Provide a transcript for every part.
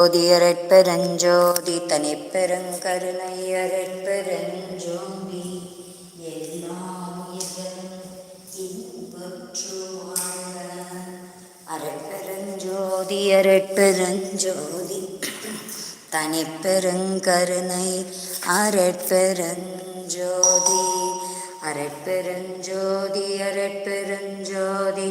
ஜோதியரட்பெருஞ்சோதி தனிப்பெருங்கருணை அரட்பெருஞ்சோதி அரட்பெருஞ்சோதி அரட்பெருஞ்சோதி தனிப்பெருங்கருணை அரட்பெருஞ்சோதி அரட்பெருஞ்சோதி அரட்பெருஞ்சோதி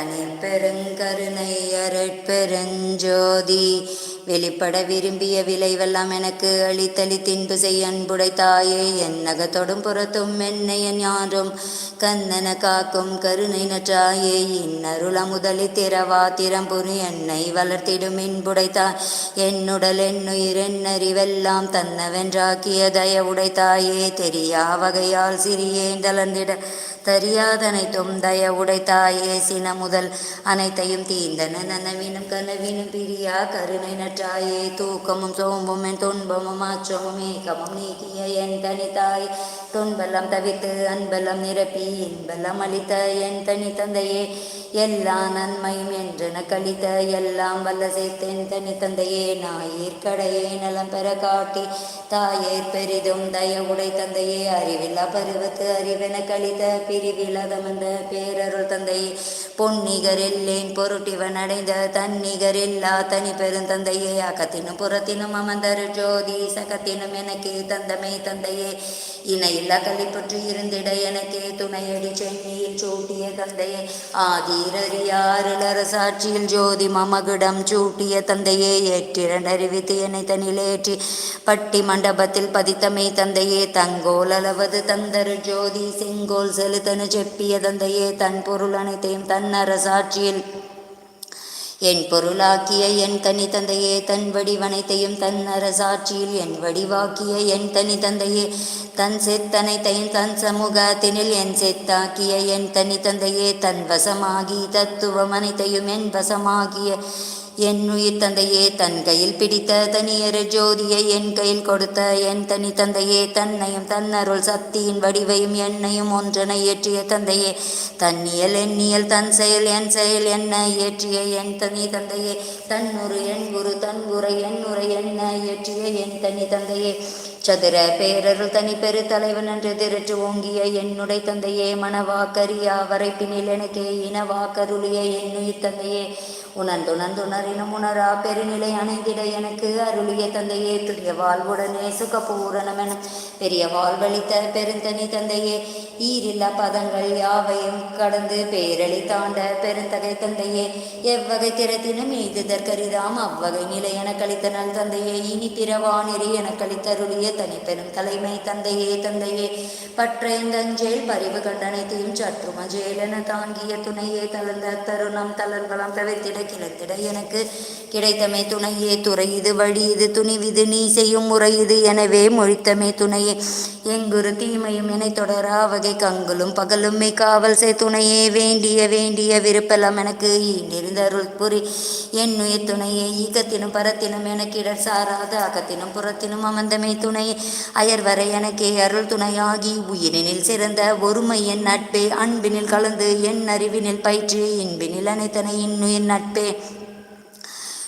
தனிப்பெருங்கருணை அருட்பெருஞ்சோதி வெளிப்பட விரும்பிய விளைவெல்லாம் எனக்கு அளித்தளி தின்பு செய் அன்புடை தாயே. என் நகத்தொடும் புறத்தும் என்னை என் யாரும் கந்தன காக்கும் கருணை நற்றாயே. இன்னருள முதலி திறவா திறம்புரி என்னை வளர்த்திடும் இன்புடைத்தாய் என்னுடல் என்னுயிர் என்னறிவெல்லாம் தன்னவென்றாக்கிய தயவுடைத்தாயே தெரியா வகையால் சிறியே தளர்ந்திட தரியாதனைத்தும் தய உடைத்தாயே சின முதல் அனைத்தையும் தீந்தன நனவினும் கனவினும் பிரியா கருணை நற்றாயே தூக்கமும் சோம்பும் என் துன்பமும் ஆச்சமும் ஏக்கமும் நீக்கிய என் தனித்தாய் துன்பெல்லாம் தவித்து அன்பெல்லாம் நிரப்பி இன்பெல்லாம் அளித்த என் தனி தந்தையே எல்லா நன்மையும் என்றென கழித்த எல்லாம் வல்ல சேர்த்தேன் தனி தந்தையே. நாயிற்கடையே நலம் பெற காட்டி தாயே பெரிதும் தய உடை தந்தையே அறிவில்லா பருவத்து அறிவென கழித்த பிரிவிலதமந்த பேரருள் தந்தையே பொன்னிகரில்லேன் பொருட்டிவன் அடைந்த தன்னிகரில்லா தனி பெருந்தந்தையே அகத்தினும் புறத்தினும் அமர்ந்தரு ஜோதி சகத்தினும் எனக்கு தந்தமே தந்தையே. இணையில்லா கலிப்பற்று இருந்திட எனக்கே துணையடி சென்னியில் சூட்டிய தந்தையே. ஆதீரறியாருளரசாட்சியில் ஜோதி மமகுடம் சூட்டிய தந்தையே. ஏற்றிரண்டறிவித்து என்னை தனிலேற்றி பட்டி மண்டபத்தில் பதித்தமை தந்தையே. தங்கோல் அளவது தந்தரு ஜோதி செங்கோல் செலுத்த தனு செப்பிய தந்தையே தன் பொருள் அனைத்தையும் தன் அரசாட்சியில். என் பொருளாக்கிய என் தனி தந்தையே தன் வடிவனைத்தையும் தன் அரசாட்சியில். என் வடிவாக்கிய என் தனி தந்தையே தன் செத்தனைத்தையும் தன் சமூகத்தினில். என் செத்தாக்கிய என் தனி தந்தையே தன் வசமாகி தத்துவம் அனைத்தையும் என் வசமாகிய என் உயிர் தந்தையே தன் கையில் பிடித்த தனியர் ஜோதியை என் கையில் கொடுத்த என் தனி தந்தையே தன்னையும் தன்னருள் சக்தியின் வடிவையும் என்னையும் ஒன்றனை ஏற்றிய தந்தையே. தன்னியல் எண்ணியல் தன் செயல் என் செயல் என்ன ஏற்றிய என் தனி தந்தையே. தன்னுரு என் குரு தன் உரை என் உரை என்ன ஏற்றிய என் தனி தந்தையே. சதுர பேரருள் தனி பெரு தலைவன் என்று திரட்டு ஓங்கிய என்னுடைய தந்தையே. மனவாக்கரியா வரைப்பினில் எனக்கே இனவாக்கருளிய என்னுயிர் தந்தையே. உணர்ந்துணர்ந்துணரினும் உணரா பெருநிலை அணைந்திட எனக்கு அருளிய தந்தையே துரிய வாழ்வுடனே சுகபூரணமென பெரிய வாழ்வழித்த பெருந்தனி தந்தையே ஈரில்லா பதங்கள் யாவையும் கடந்து பேரழி தாண்ட பெருந்தகை தந்தையே எவ்வகை திறத்தினும் எய்துதற்கரிதாம் அவ்வகை நிலை என கழித்த நல் தந்தையே இனி பிறவானிறி என கழித்தருளிய தனி பெரும் தலைமை தந்தையே தந்தையே பற்றைந்தஞ்சேல் பரிவு கண்டனைத்தையும் சற்று மஜேலென தாங்கிய துணையே தளர்ந்த தருணம் தளர்வலம் தவிர்த்திட கிளத்திட எனக்கு. கிடைத்தமை துணையே துறை இது வழி இது துணிவிது நீ செய்யும் முறை இது எனவே மொழித்தமை துணையே. எங்குரு தீமையும் என தொடரா வகை கங்குலும் பகலும் மெய் காவல் செய் துணையே. வேண்டிய வேண்டிய விருப்பெல்லாம் எனக்கு ஈண்டிருந்த அருள் புரி. என் துணையே ஈகத்தினும் பரத்தினும் எனக்கு இடர் சாராத அகத்தினும் புறத்தினும் அமர்ந்தமை துணையே. அயர்வரை எனக்கே அருள் துணையாகி உயிரினில் சிறந்த ஒருமை என் நட்பே அன்பினில் கலந்து என் அறிவினில் பயிற்று இன்பினில் அனைத்தனை இன்னுயிர் நட்பு. 被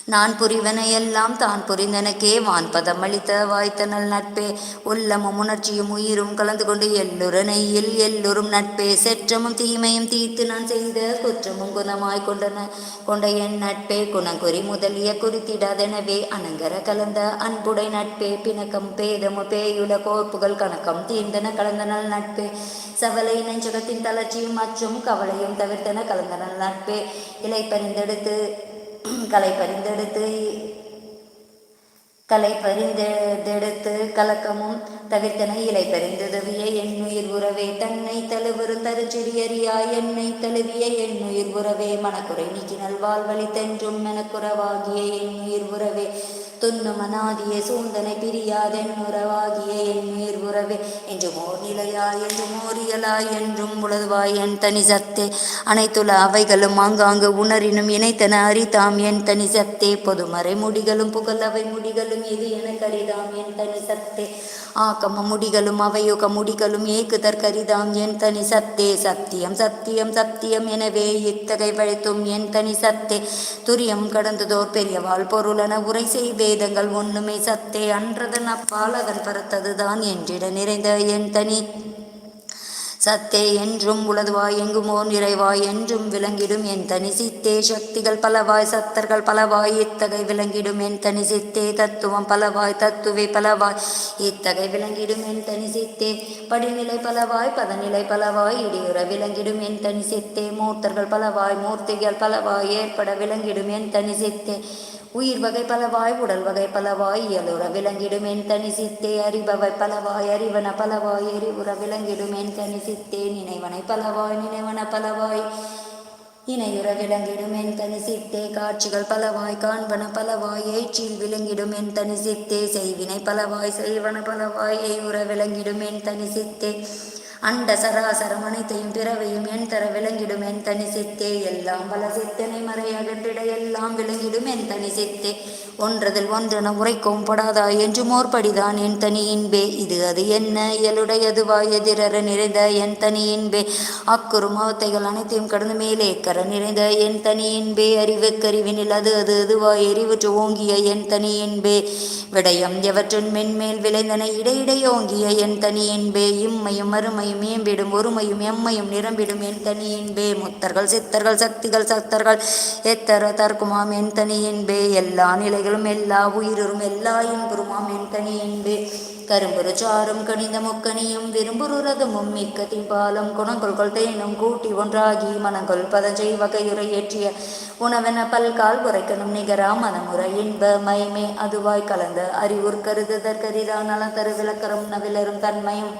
நான் புரிவனையெல்லாம் தான் புரிந்தனக்கே. வான்பதமளித்த வாய்த்தனல் நட்பே உள்ளமும் உணர்ச்சியும் உயிரும் கலந்து கொண்டு எல்லுரனையில் எல்லோரும் நட்பே. செற்றமும் தீமையும் தீர்த்து நான் செய்த குற்றமும் குணமாய் கொண்டன கொண்ட என் நட்பே. குணங்குறி முதலிய குறித்திடாதெனவே அனங்கர கலந்த அன்புடை நட்பே. பிணக்கம் பேதமு பேயுல கோப்புகள் கணக்கம் தீர்ந்தன கலந்தனல் நட்பே. சவலை நெஞ்சகத்தின் தளர்ச்சியும் மற்றும் கவலையும் தவிர்த்தன கலந்தனல் நட்பே. இலை பரிந்தெடுத்து கலை பரிந்தெடுத்து கலை பரிந்தெடுத்து கலக்கமும் தவிர்த்தனை இலை பரிந்துதவிய என்னுயிர் உறவே தன்னை தழுவுறு தருச்சிறியறியா என்னை தழுவிய என்னுயிர் உறவே மனக்குறை நீக்கி நல்வாழ்வழி தென்றும் மெனக்குறவாகிய என்னுயிர் உறவே துன்னும் அநாதிய சூந்தனை பிரியாதென் உறவாகிய என் நீர் உறவே. என்று மோர் நிலையாய் என்று மோரியலாய் என்றும் உளதுவாய் என் தனி சத்தே அனைத்துல அவைகளும் ஆங்காங்கு உணரினும் இணைத்தன அறிதாம் என் தனி சத்தே பொதுமறை முடிகளும் புகழவை முடிகளும் இது என கரிதாம் என் தனி சத்தே ஆக்கம முடிகளும் அவையுக முடிகளும் ஏக்குதற்கரிதாம் என் தனி சத்தே சத்தியம் சத்தியம் சத்தியம் எனவே இத்தகை வழித்தும் என் தனி சத்தே துரியம் கடந்ததோர் பெரியவாள் பொருளென உரை செய்வே. வேதங்கள் ஒண்ணுமே சத்தே அன்றதன் அப்பால் அதன் பரத்ததுதான் என்றிட நிறைந்த என் தனி. சத்தே என்றும் உளதுவாய் எங்குமோர் நிறைவாய் என்றும் விளங்கிடும் என் தனி சித்தே. சக்திகள் பலவாய் சத்தர்கள் பலவாய் இத்தகை விளங்கிடும் என் தனி சித்தே. தத்துவம் பலவாய் தத்துவே பலவாய் இத்தகை விளங்கிடும் என் தனி சித்தே. படிநிலை பலவாய் பதநிலை பலவாய் இடியுற விளங்கிடும் என் தனி சித்தே. மூர்த்தர்கள் பலவாய் மூர்த்திகள் பலவாய் ஏற்பட விளங்கிடும் என் தனி சித்தே. உயிர் வகை பலவாய் உடல் வகை பலவாய் இயலுற விளங்கிடும் என் தனி சித்தே அறிபவை பலவாய் அறிவன பலவாய் எரிவுற விளங்கிடும் என் தனி சித்தே நினைவனை பலவாய் நினைவன பலவாய். இணையுற விளங்கிடும் என் தனி சித்தே காட்சிகள் பலவாய் காண்பன பலவாய் ஏற்றில் விளங்கிடும் என் தனி சித்தே செய்வினை பலவாய் செய்வன பலவாய் எய்வுற விளங்கிடும் என் தனி சித்தே. அண்ட சராசரம் அனைத்தையும் பிறவையும் என் தர விளங்கிடும் என் தனி சித்தே. எல்லாம் பல சித்தனை மறையகன்றிட எல்லாம் விளங்கிடும் என் தனி சித்தே. ஒன்றதில் ஒன்றென உரைக்கவும் படாதா என்று மோர்படிதான் என் தனி இன்பே. இது அது என்ன? இயலுடையதுவாய் எதிரற நிறைந்த என் தனி இன்பே. அக்குறும் அவத்தைகள் அனைத்தையும் கடந்து மேலே கர நிறைந்த என் தனி இன்பே. அறிவுக்கறிவினில் அது அது அதுவாய் எரிவுற்று ஓங்கிய என் தனி இன்பே. விடயம் எவற்றின் மென்மேல் விளைந்தன? இடையிடையோங்கிய என் தனி இன்பே. இம்மையும் மறுமையும் மேம்பிடும் ஒருமையும் எம்மையும் நிரம்பிடும். என் தனி என்பே முத்தர்கள் சித்தர்கள் சக்திகள் சத்தர்கள் எத்தர தற்குமாம் என் தனி என்பே. எல்லா நிலைகளும் எல்லா உயிரும் எல்லா இன்புருமாம் என் தனி என்பே. கரும்புரு சாரும் கனிந்த முக்கனியும் விரும்புரு ரதமும் மிக்க திம்பாலம் குணங்கொள்கள் தேனும் கூட்டி ஒன்றாகி மனங்கொள் பதஞ்சை வகையுறை ஏற்றிய உணவென பல்கால் உரைக்கணும் நிகரா மனமுறை இன்ப மயமே அதுவாய் கலந்த அறிவுர் கருதுதற்கரிதா நலத்தரு விளக்கரும் நவிலரும் தன்மையும்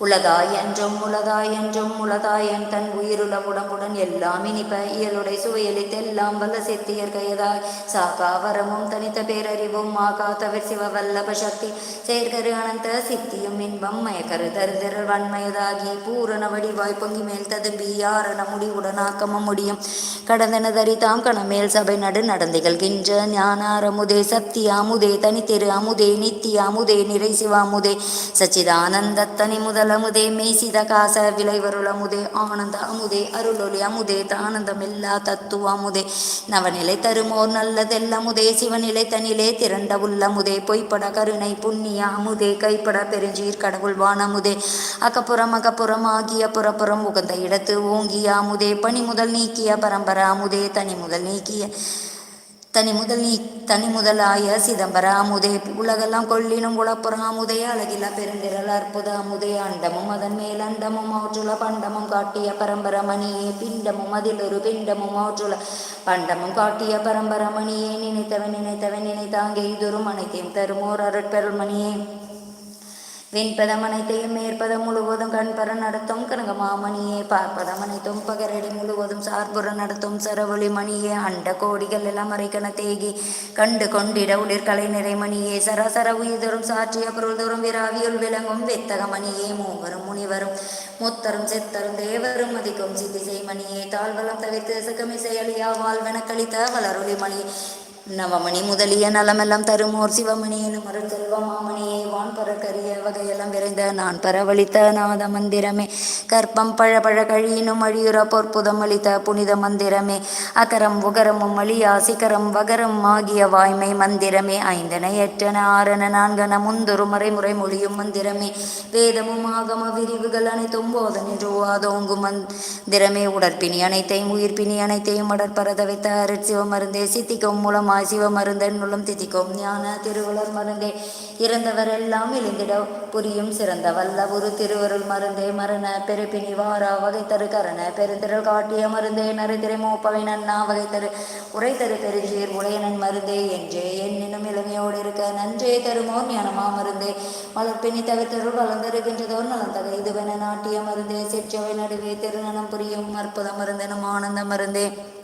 உளதாய் என்றும் உளதாய் என்றும் உளதாய் என் தன் உயிருள உடம்புடன் எல்லாம் இனிப்ப இயலுடை சுவையளித்தெல்லாம் வல்ல சித்தியர் கையதாய். சாகாவரமும் தனித்த பேரறிவும் மாகா தவிர் சிவ வல்லப சக்தி. செயற்கரு அனந்த சித்தியும் இன்பம் மயக்கரு தருதிரல் வன்மையதாகி. பூரண வடிவாய் பொங்கி மேல் ததும்பி யாரண முடிவுடன் ஆக்கமம் முடியும். கடந்தன தரிதாம் கணமேல் சபை நடு நடந்திகழ்கின்ற ஞானாரமுதே சத்திய அமுதே தனித்திரு அமுதே நித்திய அமுதே நிறை சிவாமுதே சச்சிதானந்த தனி முதல் அமுதே மெய்சித காச விளைவருள் அமுதே ஆனந்த அமுதே அருளொளி அமுதே தானந்தமில்லா தத்துவ அமுதே. நவநிலை தருமோர் நல்லதெல்ல அமுதே சிவநிலை தனிலே திரண்ட உள்ளமுதே. பொய்ப்பட கருணை புண்ணிய அமுதே கைப்பட பெருஞ்சீர் கடவுள் வானமுதே அகப்புறம் அகப்புறம் ஆகிய புறப்புறம் உகந்த இடத்து ஓங்கிய அமுதே. பனி முதல் நீக்கிய பரம்பர அமுதே தனி முதல் நீக்கிய தனி முதல் நீ தனி முதலாய சிதம்பர அமுதே உலகெல்லாம் கொள்ளினும் உளப்புற அமுதே அழகில பெருந்திரல் அற்புத அமுதே அண்டமும் அதன் மேல் அண்டமும் அவற்றுல பண்டமும் காட்டிய பரம்பரமணியே பிண்டமும் அதில் ஒரு பிண்டமும் அவற்றுல பண்டமும் காட்டிய பரம்பரமணியே நினைத்தவன் நினைத்தவன் நினைத்தாங்கே. இதுரும் அனைத்தையும் தருமோர் அருட்பெருள் மணியே விண்பதம் அனைத்தையும் மேற்பதம் முழுவதும் கண்பர நடத்தும் கனக மாமணியே. பார்ப்பதம் அனைத்தும் பகரடி முழுவதும் சார்புற நடத்தும் சரவொளி மணியே. அண்ட கோடிகள் எல்லாம் அரைக்கண தேகி கண்டு கொண்டிட உளிர் நிறைமணியே சராசர உயிர்தரும் சாற்றிய பொருள் தோறும் விராவியுள் விளங்கும் வித்தக மணியே. மூவரும் முனிவரும் முத்தரும் சித்தரும் தேவரும் மதிக்கும் சித்திசை மணியே. தாழ்வளம் தவிர்த்து சகமிசை அழியா வாழ்வென கழித்த வளரொளி மணி. நவமணி முதலிய நலமெல்லாம் தருமோர் சிவமணி எனும் அருள் செல்வமாமணியே வான் பரக்கரிய வகையெல்லாம் விரைந்த நான் பரவழித்த நாத மந்திரமே கற்பம் பழ பழ கழியினும் அழியுற பொற்புதம் அளித்த புனித மந்திரமே. அகரம் உகரமும் அழியா சிகரம் வகரம் ஆகிய வாய்மை மந்திரமே. ஐந்தன எட்டன ஆறன நான்கன முந்தொரு மறைமுறை மொழியும் மந்திரமே. வேதமும் ஆகம விரிவுகள் அனைத்தும் போதன் என்று மந்திரமே. உடற்பிணி அனைத்தையும் உயிர்ப்பினி அனைத்தையும் அடற்பரத வைத்த அருட் சிவமருந்தே சித்திக்கும் சிவ சிவமருந்தன் மூலம் திதிக்கும் ஞான திருவள்ளுவர் மருந்தே. இறந்தவர் எல்லாம் எழுந்திட புரியும் சிறந்த வல்ல ஒரு திருவருள் மருந்தே. மரண பெருப்பினி வாரா வகைத்தரு கரண பெருந்திரள் காட்டிய மருந்தே. நறுதிரை மோப்பவை நன்னா வகைத்தரு தரு உரை தரு பெருஞ்சீர் உடையனன் மருந்தே. என்றே என்னினும் இளமையோடு இருக்க நன்றே தருமோ ஞானமா மருந்தே. மலர்பினி தவிர்த்தருள் வளர்ந்திருக்கின்றதோர் நலந்தக இதுவென நாட்டிய மருந்தே. சிற்றவை நடுவே திருநனம் புரியும் அற்புத மருந்தெனும் ஆனந்த மருந்தே.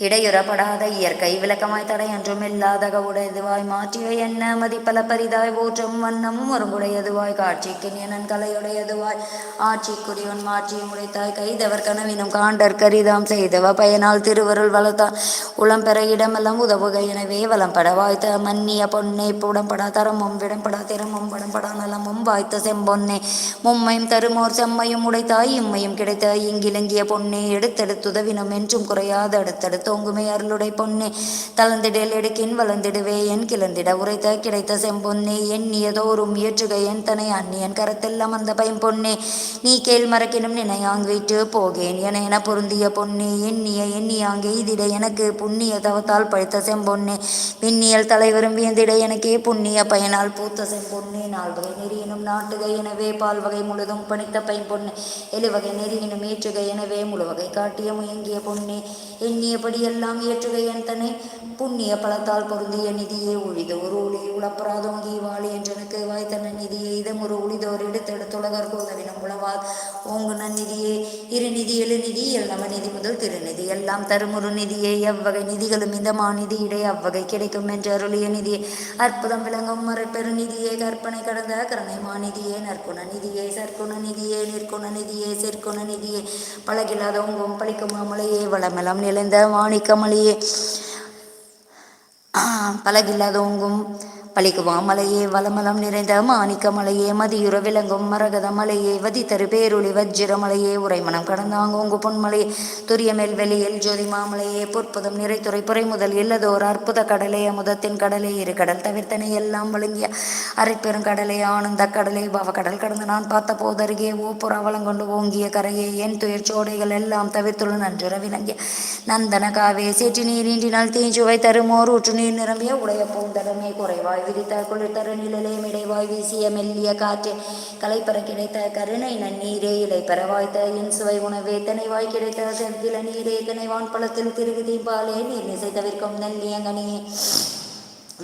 இடையுறப்படாத இயற்கை விளக்கமாய் தடையன்றும் இல்லாதக உடையதுவாய் மாற்றிய என்ன? மதிப்பல பரிதாய் போற்றும் வண்ணமும் ஒருங்குடையதுவாய் காட்சிக்கு நியனன் கலையுடையதுவாய் ஆட்சிக்குரியவன் மாற்றியும் உடைத்தாய் கைதவர் கனவினும் காண்டர் கரிதாம் செய்தவ பயனால் திருவருள் வளர்த்தான். உளம்பெற இடமெல்லாம் உதவுக எனவே வளம்பட வாய்த்த மன்னிய பொன்னே. புடம்படா தரமும் விடம்படா திறமும் படம்படா நலமும் வாய்த்த செம்பொன்னே. மும்மையும் தருமோர் செம்மையும் உடைத்தாய். இம்மையும் கிடைத்த இங்கிலங்கிய பொன்னே. எடுத்தெடுத்துதவினும் என்றும் குறையாத. அடுத்தடுத்து தோங்குமே அருளுடை பொன்னே. தளர்ந்திடல் எடுக்கின் வளர்ந்திடுவே என் கிளந்திட உரைத்த கிடைத்த செம்பொன்னே. எண்ணியதோறும் இயற்றுக என் தனை அந்நியன் கரத்தில் அந்த பயம் பொன்னே. நீ கேள் மறக்கினும் நினையாங் விட்டு போகேன் என என பொருந்திய பொன்னே. எண்ணிய எண்ணியாங்கே இதிட எனக்கு புண்ணிய தவத்தால் பழுத்த செம்பொன்னே. விண்ணியல் தலைவரும் வியந்திட எனக்கே புண்ணிய பயனால் பூத்த செம்பொன்னே. நால்வகை நெறியினும் நாட்டுகை எனவே பால் வகை முழுதும் பணித்த பையன் பொன்னே. எழுவகை நெறியினும் ஏற்றுகை எனவே முழுவகை காட்டிய முயங்கிய பொன்னே. எண்ணியபடி எல்லாம் ஏற்றுக என் தன்னை புண்ணிய பலத்தால் பொருந்திய நிதியே ஒழித ஒரு ஒளி உளப்பராதோங்கி வாழி என்றனுக்கு வாய்த்தன நிதியே. இதம் ஒரு ஒளிதோர் எடுத்தெடுத்துலகற்கு உதவினம் உளவார் ஓங்கு நன்னிதியே இரு நிதி எழு நிதி. எல்லாம நிதி முதல் திருநிதி எல்லாம் தருமுறு நிதியே. எவ்வகை நிதிகளும் இந்த மாநிதி இடை. அவ்வகை கிடைக்கும் என்று அருளிய நிதியே அற்புதம் விளங்கும் மறைப்பெரு நிதியே. கற்பனை கடந்த கருணை மாநிதியே நற்குண நிதியே. சற்குண நிதியே. நிற்குண நிதியே. சிற்குண நிதியே. பழகில்லாத ஓங்கும் பழிக்கும் அமலையே. வளமெல்லாம் நிலைந்த கவனிக்காமலேயே பழகில்லாத உங்கும். மலையே வளமலம் நிறைந்த மாணிக்க மலையே மதியுற விளங்கும் மரகத மலையே வதித்தரு பேருளி வஜ்ஜிர மலையே உரைமணம் கடந்தாங்கோங்கு பொன்மலையே துரியமேல் வெளியில் ஜோதி மாமலையே பொற்புதம் நிறைத்துறை புரை முதல் இல்லதோர் அற்புத கடலே அமுதத்தின் கடலே இரு கடல் தவிர்த்தனை எல்லாம் விழுங்கிய அரைப்பெரும் கடலே ஆனந்த கடலே பவ கடல் கடந்து நான் பார்த்த போதருகே ஓப்புற வளங்கொண்டு ஓங்கிய கரையே என் துயர் சோடைகள் எல்லாம் தவிர்த்துள்ள நன்றுற விளங்கிய நந்தன காவே சேற்று நீண்டினால் தீஞ்சுவை தருமோர் ஊற்று நீர் நிரம்பிய உடைய பூந்தடமே குறைவாய் விரித்த குளிர்தர நிழலே மிடைவாய் வீசிய மெல்லிய காற்று. கலைப்பற கிடைத்த கருணை நன்னீரே இலை பெறவாய்த்த என் சுவை உணவே தனைவாய் கிடைத்த செவ்வில நீரே கனைவான் பழத்தில் திருகுதி பாலே நீர் நிசை தவிர்க்கும் நல்லியங்கனியே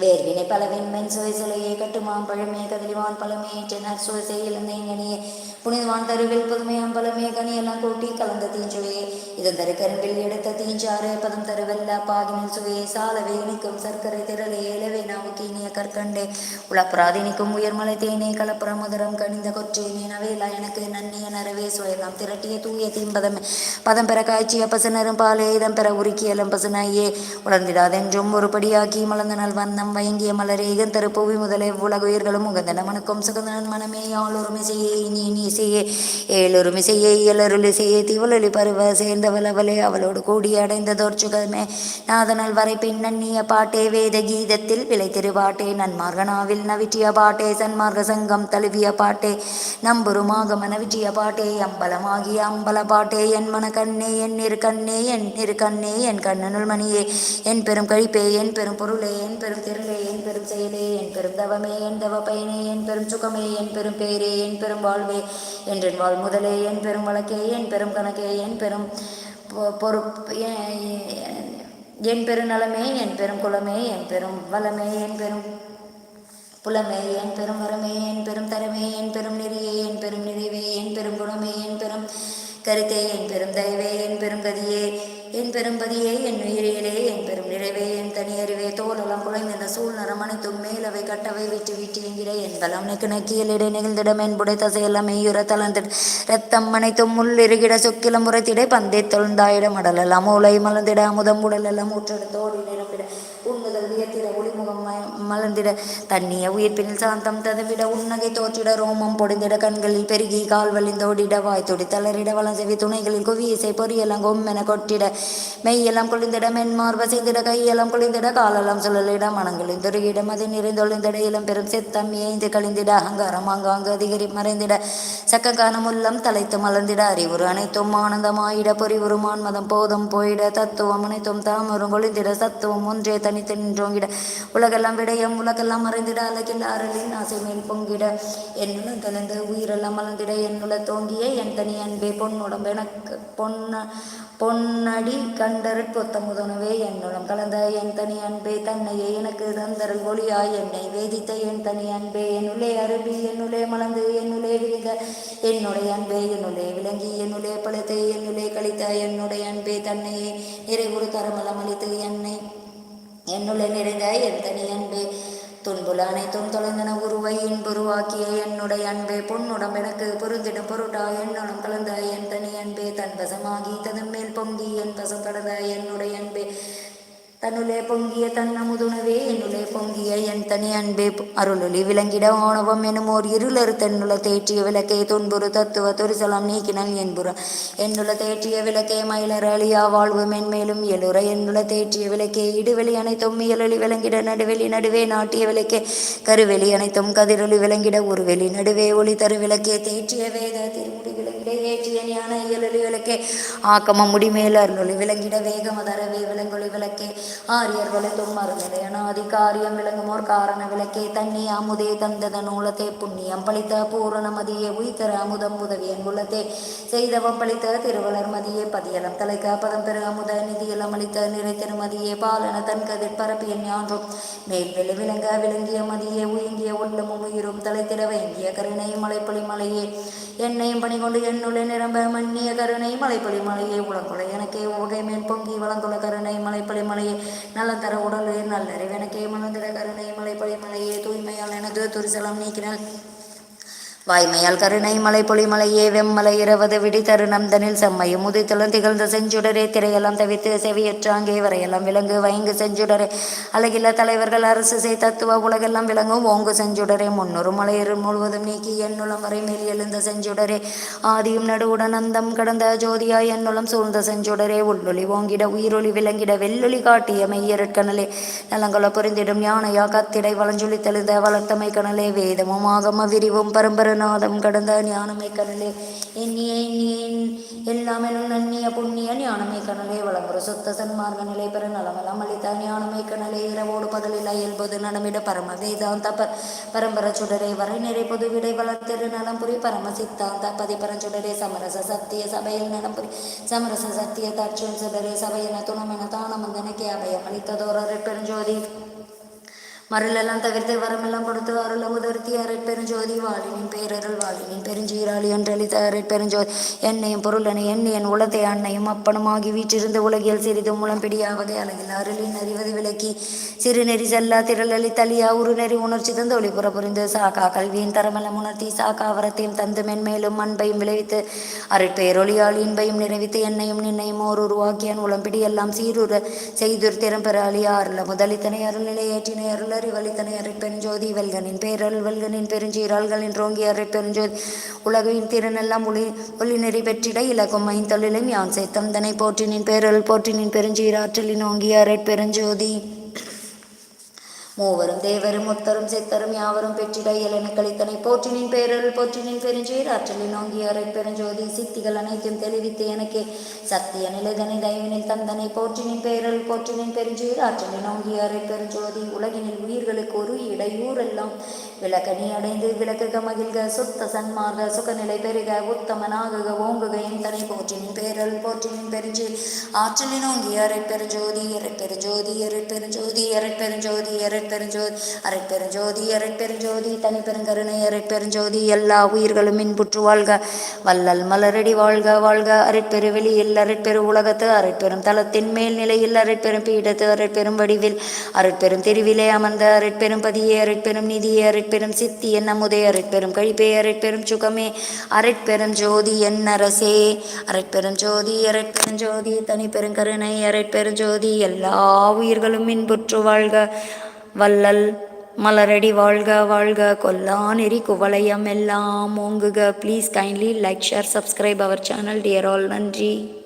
வேர்வினை பலவின் மென் சுவை சிலையே கட்டுமான் பழமே கதிரிவான் பழமே சென்னர் சுவை செய்யலந்தேங்கனியே புனிதவான் தருவில் புதுமையாம் பழமே கனியெல்லாம் கூட்டி கலந்த தீஞ்சுவையே இதன் தரு கரும்பில் எடுத்த தீஞ்சாறு பதம் தருவல்ல பாகினின் சுவையை. சாலவே இனிக்கும் சர்க்கரை திரளே இலவே நாவுக்கு இனிய கற்கண்டே. உளப்புறாது இனிக்கும் உயர்மலை தேனே கலப்புற மதுரம் கனிந்த கொற்றேனே நவேலா எனக்கு நன்னிய நரவே சுவையெல்லாம் திரட்டிய தூய தீம்பதம். பதம் பெற காய்ச்சிய பசுநரும் பாலே இதம் பெற உருக்கியலும் பசுனையே உணர்ந்திடாதென்றும் ஒருபடியாக்கி மலர்ந்த நல் வந்த வண்ணம் வயங்கிய மலரே இகந்தரு புவி முதலே உலக உயிர்களும் உகந்தன. மனுக்கும் சுகந்தனன் மனமே யாழொருமை செய்ய இனி இனி செய்யே. ஏழொருமை செய்ய இயலருளி செய்ய திவலொலி பருவ சேர்ந்தவளவளே அவளோடு கூடி அடைந்ததோர் சுகமே. நாதனல் வரை பின் நன்னிய பாட்டே வேத கீதத்தில் விளை திருவாட்டே. நன்மார்கனாவில் நவிற்றிய பாட்டே சன்மார்க்க சங்கம் தழுவிய பாட்டே. நம்புருமாக மனவிற்றிய பாட்டே அம்பலமாகிய அம்பல பாட்டே. என் மன கண்ணே என் நிறு கண்ணே என் நிறு கண்ணே என் கண்ணனுள் மணியே. என் பெரும் கழிப்பே என் பெரும் பொருளே என் பெரும் திரளே என் பெரும் செயலே என் பெரும் தவமே என் தவ பயனே என் பெரும் சுகமே என் பெரும் பேரே என் பெரும் வாழ்வே என்றென் வாழ் முதலே என் பெரும் வழக்கே என் பெரும் கணக்கே என் பெரும் பொ- பொறுப்பு என் பெருநலமே என் பெரும் குலமே என் பெரும் வளமே என் பெரும் புலமே என் பெரும் வரமே என் பெரும் தரமே என் பெரும் நெறியே என் பெரும் நிறைவே என் பெரும் குணமே என் பெரும் கருத்தே என் பெரும் தயவே என் பெரும் கதியே என் பெரும் பதியே என் உயிரியலே என் பெரும் நிறைவே என் தனி அறிவே தோலெல்லாம் குலைந்த சூழ்நரம் அனைத்தும் மேலவை கட்டவை விட்டு விட்டு என்கிற என் பலம் நெக்கு நக்கியலிடை நெகிழ்ந்திடம் என் புடை தசையெல்லாம் மெய்யுற தளர்ந்திட ரத்தம் அனைத்தும் உள்ளிருகிட சொக்கிலம் உரைத்திடை பந்தை தொழுந்தாயிட மடலெல்லாம் மூளை மலர்ந்திட அமுதம் உடலெல்லாம் ஊற்றெடுத்தோடி நிரப்பிட உண்ணுதல் வியத்திட மலர்ந்திட தண்ணிய உயிர்ப்பினில் சாந்தம் ததவிட உன்னகை தோற்றிட ரோமம் பொடிந்திட கண்களில் பெருகி கால் வலிந்தோடிட வாய் தொடி தளரிட வளம் துணைகளில் குவியிசை பொரியெல்லாம் கொம்மென கொட்டிட மெய்யெல்லாம் குளிந்திட மென்மார்ப செய்திட கையெல்லாம் குளிந்திட காலெல்லாம் சுழலிட மனங்களில் துருகிட மதி நிறைந்தொழிந்திட இளம் பெரும் சித்தம் ஏய்ந்து கழிந்திட அகங்காரம் அங்காங்கு அதிகரி மறைந்திட சக்ககானம் உள்ளம் தலைத்து மலர்ந்திட அறிவுறு அனைத்தும் ஆனந்தமாயிட பொறிவுறும் மான்மதம் போதும் போயிட தத்துவம் அனைத்தும் தாமரும் கொழிந்திட சத்துவம் ஒன்றே தனித்து நின்றோங்கிட உலகெல்லாம் விட விளங்கியம் உலகெல்லாம் மறைந்திட அழகில் அருளின் ஆசை மேல் பொங்கிட என்னுள்ள தெளிந்து உயிரெல்லாம் மலர்ந்திட. என்னுள்ள தோங்கிய என் தனி அன்பே பொன்னுடம்பெனக்கு பொன்ன பொன்னடி கண்டரட் பொத்தமுதனவே என்னுடன் கலந்த என் தனி அன்பே தன்னையே எனக்கு தந்தரல் ஒளியாய் என்னை வேதித்த என் தனி அன்பே என்னுள்ளே அருளி என்னுள்ளே மலர்ந்து என்னுள்ளே விழுந்த என்னுடைய அன்பே என்னுள்ளே விளங்கி என்னுள்ளே பழுத்து என்னுள்ளே கழித்த. என்னுடைய அன்பே தன்னையே நிறைவுறு தரமலம் அளித்து என்னை என்னுள்ள நிறைந்த என் தனி அன்பே. துன்புல அனைத்தும் தொலைந்தன உருவை இன்புருவாக்கிய என்னுடைய அன்பே. பொன்னுடம் எனக்கு பொருந்திடும் பொருட்டா என்னுடன் கலந்த என் தனி அன்பே. தன் வசமாகி ததன் மேல் பொங்கி என் வசம் கடந்த என்னுடைய அன்பே. தன்னுலே பொங்கிய தன் அமுதுணவே பொங்கிய என் தனி அன்பே அருளொளி விளங்கிட ஆணவம் எனும் ஓர் இருளறு தென்னுல தேற்றிய விளக்கே துன்புறு தத்துவ துரிசலம் நீக்கினல் என்புற. என்னுள்ள தேற்றிய விளக்கே மயிலர் அழியா வாழ்வு மென்மேலும் எழுற. என்னுள்ள தேற்றிய விளக்கே இடுவெளி அனைத்தும் இயலொளி விளங்கிட நடுவெளி நடுவே நாட்டிய விளக்கே கருவெளி அனைத்தும் கதிரொளி விளங்கிட ஒருவெளி நடுவே ஒளி தரு விளக்கே தேற்றிய வேத திருமுடி விளங்கி ஏற்றிய ஞான இயலொளி ஆக்கம முடிமேல் விளங்கிட வேகம தரவே விளங்கொளி விளக்கே. ஆரியர் வளர்த்தும் மறுநிலை அனாதிகாரியம் விளங்குமோர் காரண விளக்கே. தண்ணி அமுதே தந்தத நூலத்தே. புண்ணியம் பழித்த பூரண மதியே. உயித்தர அமுதம் உதவியன் குலத்தே செய்தவம் பழித்த திருவளர் மதியே. பதியலம் தலைக்க பதம் பெரு அமுத நிதியலம் அளித்த நிறை திருமதியே பாலன தன் கதிர் பரப்பிய ஞான்றும். மேல் வெளி விளங்க விளங்கிய மதியே. உயங்கிய உள்ளமும் உயிரும் தலைத்திட வேங்கிய கருணை மலைப்பொழி மலையே. என்னையும் பணி கொண்டு என்னுள்ள நிரம்ப மன்னிய கருணை மலைப்பொழி மலையே உலங்குலை எனக்கே உகை மேல் பொங்கி வளங்குல கருணை மலைப்பொழி மலையே நல்ல தர உடலே நல்லறிவெனக்கே மனந்திர கருணை மலைப்பொழி மலையே தூய்மையால் எனது துரிசலம் நீக்கினால். வாய்மையால் கருணை மலை பொலிமலையே வெம்மலை இரவது விடி தருணந்தனில் செம்மையும் முதித்தலும் திகழ்ந்த செஞ்சுடரே திரையெல்லாம் தவித்து செவியற்றாங்கே வரையெல்லாம் விலங்கு வைங்கு செஞ்சுடரே. அழகில்ல தலைவர்கள் அரசு செய் தத்துவ உலகெல்லாம் விளங்கும் ஓங்கு செஞ்சுடரே. முன்னொரு மலையிறு முழுவதும் நீக்கி என்னுளம் வரை மேல் எழுந்த செஞ்சுடரே. ஆதியும் நடுவுடன் அந்தம் கடந்த ஜோதியாய் என்னுளம் சூழ்ந்த செஞ்சுடரே. உள்ளொளி ஓங்கிட உயிரொளி விளங்கிட வெள்ளொளி காட்டிய மெய்யரட்கணலே நலங்கள பொருந்திடும் யானையா கத்திடை வளஞ்சொலி தெளிந்த வளர்த்தமை கணலே வேதமும் ஆகம விரிவும் பரம்பரை நாதம் கடந்த ஞானமை கடலே. எண்ணிய எண்ணிய எல்லாம் நன்னிய புண்ணிய ஞானமை கனலே வளமுற சொத்த சன்மார்க்க நிலை பெற நலமெல்லாம் அளித்த ஞானமை கனலே இரவோடு பகலில் அயல்போது நடமிட பரம வேதாந்த ப பரம்பர சுடரை வரை நிறை பொது விடை வளர்த்திரு நலம் புரி பரம சித்தாந்த பதிபரஞ்சுடரே சமரச சத்திய சபையில் நலம் புரி சமரச சத்திய தாட்சியம் சுடரே சபையின துணமென தானமந்தனக்கே அபயம் அளித்ததோர் பெருஞ்சோதி. மருளெல்லாம் தவிர்த்து வரமெல்லாம் கொடுத்து அருள் அமுதர்த்தி அரைப்பெருஞ்சோதி வாழினின் பேரருள் வாழினின் பெருஞ்சீராளி என்றளித்த அரைப்பெருஞ்சோதி என்னையும் பொருளனை எண்ணியன் உலத்தை அன்னையும் அப்பனுமாகி வீற்றிருந்த உலகில் சிறிதும் முளம்பிடியா வகை அழகில் அருளின் அறிவது விளக்கி சிறுநெறி செல்லா திரளி தலியா உருநெறி உணர்ச்சி தந்து ஒளிபுற புரிந்து சாக்கா கல்வியின் தரமெல்லாம் உணர்த்தி சாக்கா வரத்தையும் தந்து மென்மேலும் அன்பையும் விளைவித்து அருட்பேரொளியால் இன்பையும் நிறைவித்து என்னையும் நின்னையும் ஓர் உருவாக்கியன் உளம்பிடி எல்லாம் சீருற செய்துர் திறம்பெற அழியா அருள முதலித்தனை அருள்நிலை ஏற்றினை அருள் வழித்தனை அரை பெருஞ்சோதி வெல்கனின் பேரல் வெல்கனின் பெருஞ்சீராள்களின் ரோங்கி அரைப்பெருஞ்சோதி உலகின் திறனெல்லாம் ஒளி ஒளி நெறி பெற்றிட இலக்கும் ஐந்தொழிலும் யான் சேர்த்தம் தனை போற்றினின் பேரல் போற்றினின் பெருஞ்சீராற்றலின் ஓங்கி அரைப்பெருஞ்சோதி மூவரும் தேவரும் முத்தரும் சித்தரும் யாவரும் பெற்றிட இயலென கழித்தனை போற்றினின் பேரருள் போற்றினின் பெருஞ்சீர் ஆற்றலின் நோங்கி அரை பெருஞ்சோதி சித்திகள் அனைத்தும் தெளிவித்து எனக்கு சத்திய நிலைதனை தயவினில் தந்தனை போற்றினின் பேரருள் போற்றினின் பெருஞ்சீர் ஆற்றலின் நோங்கி அரை பெருஞ்சோதி உலகினில் உயிர்களுக்கு ஒரு இடையூறெல்லாம் விளக்கணி அடைந்து விளக்குக மகிழ்க சுத்த சன்மார்க சுகநிலை பெருக உத்தமனாகுக ஓங்குக என் தனை போற்றினின் பேரல் போற்றினின் பெருஞ்சீர் ஆற்றலின் ஓங்கிய அரை பெருஞ்சோதி இறை பெருஞ்சோதி இறை பெருஞ்சோதி இறை பெருஞ்சோதி இறை பெருஞ்சோதி அரைப்பெருஞ்சோதி அரைப்பெருஞ்சோதி தனி பெருங்கருணை அரைப்பெருஞ்சோதி எல்லா உயிர்களும் இன்புற்று வாழ்க. வல்லல் மலரடி வாழ்க வாழ்க. அரைப்பெரு வெளியில் அரைப்பெரு உலகத்து அரைப்பெரும் தளத்தின் மேல் நிலையில் அரைப்பெரும் பீடத்து அரைப்பெரும் வடிவில். அரைப்பெரும் தெருவிலே அமர்ந்த அரைப்பெரும் பதியே அரைப்பெரும் நிதியே அரைப்பெரும் சித்தி என்ன முதே அரைப்பெரும் கழிப்பே அரைப்பெரும் சுகமே. அரைப்பெரும் ஜோதி என் அரசே அரைப்பெரும் ஜோதி அரைப்பெரும் ஜோதி தனி பெருங்கருணை அரைப்பெரும் ஜோதி எல்லா உயிர்களும் இன்புற்று வாழ்க. வள்ளல். மலரடி வாழ்க வாழ்க. கொல்லா நெறி குவளையம் எல்லாம் ஓங்குக. Please kindly like share subscribe our channel dear all நன்றி.